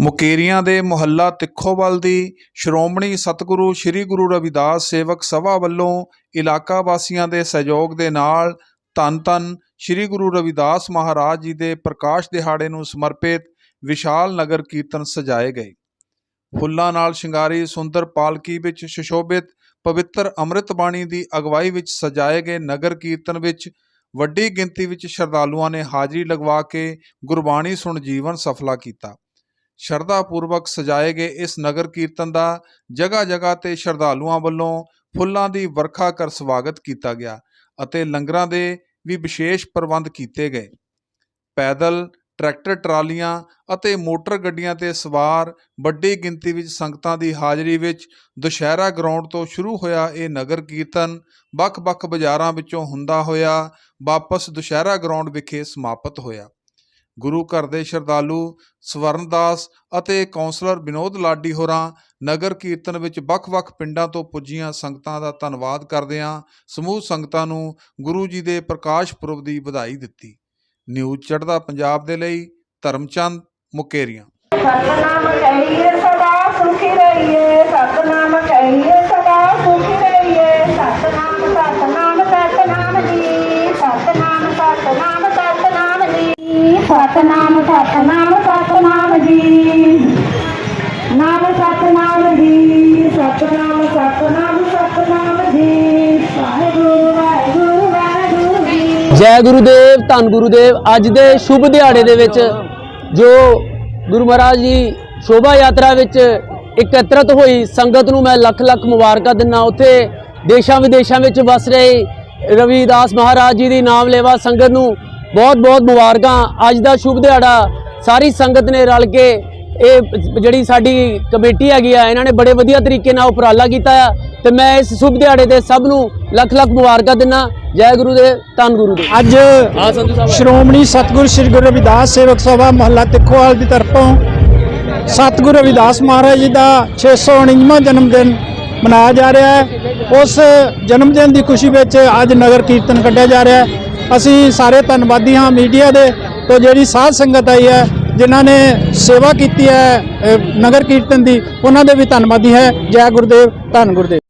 ਮੁਕੇਰੀਆਂ ਦੇ ਮੁਹੱਲਾ ਤਿੱਖੋਵਾਲ ਦੀ ਸ਼੍ਰੋਮਣੀ ਸਤਿਗੁਰੂ ਸ੍ਰੀ ਗੁਰੂ ਰਵਿਦਾਸ ਸੇਵਕ ਸਭਾ ਵੱਲੋਂ ਇਲਾਕਾ ਵਾਸੀਆਂ ਦੇ ਸਹਿਯੋਗ ਦੇ ਨਾਲ ਧੰਨ ਧੰਨ ਸ੍ਰੀ ਗੁਰੂ ਰਵਿਦਾਸ ਮਹਾਰਾਜ ਜੀ ਦੇ ਪ੍ਰਕਾਸ਼ ਦਿਹਾੜੇ ਨੂੰ ਸਮਰਪਿਤ ਵਿਸ਼ਾਲ ਨਗਰ ਕੀਰਤਨ ਸਜਾਏ ਗਏ। ਫੁੱਲਾਂ ਨਾਲ ਸ਼ਿੰਗਾਰੀ ਸੁੰਦਰ ਪਾਲਕੀ ਵਿੱਚ ਸੁਸ਼ੋਭਿਤ ਪਵਿੱਤਰ ਅੰਮ੍ਰਿਤ ਬਾਣੀ ਦੀ ਅਗਵਾਈ ਵਿੱਚ ਸਜਾਏ ਗਏ ਨਗਰ ਕੀਰਤਨ ਵਿੱਚ ਵੱਡੀ ਗਿਣਤੀ ਵਿੱਚ ਸ਼ਰਧਾਲੂਆਂ ਨੇ ਹਾਜ਼ਰੀ ਲਗਵਾ ਕੇ ਗੁਰਬਾਣੀ ਸੁਣ ਜੀਵਨ ਸਫਲਾ ਕੀਤਾ। ਸ਼ਰਧਾ ਪੂਰਵਕ ਸਜਾਏ ਗਏ ਇਸ ਨਗਰ ਕੀਰਤਨ ਦਾ ਜਗ੍ਹਾ ਜਗ੍ਹਾ ਤੇ ਸ਼ਰਧਾਲੂਆਂ ਵੱਲੋਂ ਫੁੱਲਾਂ ਦੀ ਵਰਖਾ ਕਰ ਸਵਾਗਤ ਕੀਤਾ ਗਿਆ ਅਤੇ ਲੰਗਰਾਂ ਦੇ ਵੀ ਵਿਸ਼ੇਸ਼ ਪ੍ਰਬੰਧ ਕੀਤੇ ਗਏ। ਪੈਦਲ ਟਰੈਕਟਰ, ਟਰਾਲੀਆਂ ਅਤੇ ਮੋਟਰ ਗੱਡੀਆਂ ਤੇ ਸਵਾਰ ਵੱਡੀ ਗਿਣਤੀ ਵਿੱਚ ਸੰਗਤਾਂ ਦੀ ਹਾਜ਼ਰੀ ਵਿੱਚ ਦੁਸ਼ਹਿਰਾ ਗਰਾਊਂਡ ਤੋਂ ਸ਼ੁਰੂ ਹੋਇਆ ਇਹ ਨਗਰ ਕੀਰਤਨ ਵੱਖ-ਵੱਖ ਬਾਜ਼ਾਰਾਂ ਵਿੱਚੋਂ ਹੁੰਦਾ ਹੋਇਆ ਵਾਪਸ ਦੁਸ਼ਹਿਰਾ ਗਰਾਊਂਡ ਵਿਖੇ ਸਮਾਪਤ ਹੋਇਆ। ਗੁਰੂ ਘਰ ਦੇ ਸ਼ਰਧਾਲੂ, ਸਵਰਨਦਾਸ ਅਤੇ ਕੌਂਸਲਰ ਵਿਨੋਦ ਲਾਡੀ ਹੋਰਾਂ ਨਗਰ ਕੀਰਤਨ ਵਿੱਚ ਵੱਖ-ਵੱਖ ਪਿੰਡਾਂ ਤੋਂ ਪੁੱਜੀਆਂ ਸੰਗਤਾਂ ਦਾ ਧੰਨਵਾਦ ਕਰਦਿਆਂ ਸਮੂਹ ਸੰਗਤਾਂ ਨੂੰ ਗੁਰੂ ਜੀ ਦੇ ਪ੍ਰਕਾਸ਼ ਪੁਰਬ ਦੀ ਵਧਾਈ ਦਿੱਤੀ। ਨਿਊਜ਼ ਚੜ੍ਹਦਾ ਪੰਜਾਬ ਦੇ ਲਈ ਧਰਮਚੰਦ ਮੁਕੇਰੀਆਂ। ਸਤਨਾਮ ਸਤਨਾਮ ਸਤਨਾਮ ਜੀ। ਨਾਮ ਸਤਨਾਮ ਜੀ, ਸਤਨਾਮ ਸਤਨਾਮ ਸਤਨਾਮ ਜੀ। ਵਾਹਿਗੁਰੂ ਵਾਹਿਗੁਰੂ ਵਾਹਿਗੁਰੂ ਜੀ। ਜੈ ਗੁਰੂਦੇਵ, ਧੰਨ ਗੁਰੂਦੇਵ। ਅੱਜ ਦੇ ਸ਼ੁਭ ਦਿਹਾੜੇ ਦੇ ਵਿੱਚ ਜੋ ਗੁਰੂ ਮਹਾਰਾਜ ਜੀ ਸ਼ੋਭਾ ਯਾਤਰਾ ਵਿੱਚ ਇਕੱਤਰਤ ਹੋਈ, ਸੰਗਤ ਨੂੰ ਮੈਂ ਲੱਖ ਲੱਖ ਮੁਬਾਰਕਾਂ ਦਿੰਦਾ ਉੱਥੇ ਦੇਸ਼ਾਂ ਵਿਦੇਸ਼ਾਂ ਵਿੱਚ ਵਸ ਰਹੇ ਰਵਿਦਾਸ ਮਹਾਰਾਜ ਜੀ ਦੀ ਨਾਮ ਲੈਵਾ ਸੰਗਤ ਨੂੰ ਬਹੁਤ ਬਹੁਤ ਮੁਬਾਰਕਾਂ। ਅੱਜ ਦਾ ਸ਼ੁਭ ਦਿਹਾੜਾ ਸਾਰੀ ਸੰਗਤ ਨੇ ਰਲ ਕੇ ਇਹ ਜਿਹੜੀ ਸਾਡੀ ਕਮੇਟੀ ਹੈਗੀ ਆ ਇਹਨਾਂ ਨੇ ਬੜੇ ਵਧੀਆ ਤਰੀਕੇ ਨਾਲ ਉਪਰਾਲਾ ਕੀਤਾ ਆ ਤੇ ਮੈਂ ਇਸ ਸ਼ੁਭ ਦਿਹਾੜੇ ਤੇ ਸਭ ਨੂੰ ਲੱਖ ਲੱਖ ਮੁਬਾਰਕਾਂ ਦਿੰਦਾ। ਜੈ ਗੁਰੂਦੇਵ ਧੰਨ ਗੁਰੂਦੇਵ ਅੱਜ ਹਾਂ ਸੰਧੂ ਸਾਹਿਬ। ਸ਼੍ਰੋਮਣੀ ਸਤਿਗੁਰ ਸ੍ਰੀ ਗੁਰੂ ਰਵਿਦਾਸ ਸੇਵਕ ਸਭਾ ਮਹੱਲਾ ਤਿੱਖੋਵਾਲ ਦੀ ਤਰਫੋਂ ਸਤਿਗੁਰੂ ਰਵਿਦਾਸ ਮਹਾਰਾਜ ਜੀ ਦਾ 619ਵਾਂ ਜਨਮ ਦਿਨ ਮਨਾਇਆ ਜਾ ਰਿਹਾ ਹੈ। ਉਸ ਜਨਮ ਦਿਨ ਦੀ ਖੁਸ਼ੀ ਵਿੱਚ ਅੱਜ ਨਗਰ ਕੀਰਤਨ ਕੱਢਿਆ ਜਾ ਰਿਹਾ ਹੈ। ਅਸੀਂ ਸਾਰੇ ਧੰਨਵਾਦੀ ਹਾਂ ਮੀਡੀਆ ਦੇ ਤੋਂ ਜਿਹੜੀ ਸਾਧ ਸੰਗਤ ਆਈ ਹੈ, ਜਿਨ੍ਹਾਂ ਨੇ ਸੇਵਾ ਕੀਤੀ ਹੈ ਨਗਰ ਕੀਰਤਨ ਦੀ, ਉਹਨਾਂ ਦੇ ਵੀ ਧੰਨਵਾਦੀ ਹੈ। ਜੈ ਗੁਰਦੇਵ, ਧੰਨ ਗੁਰਦੇਵ।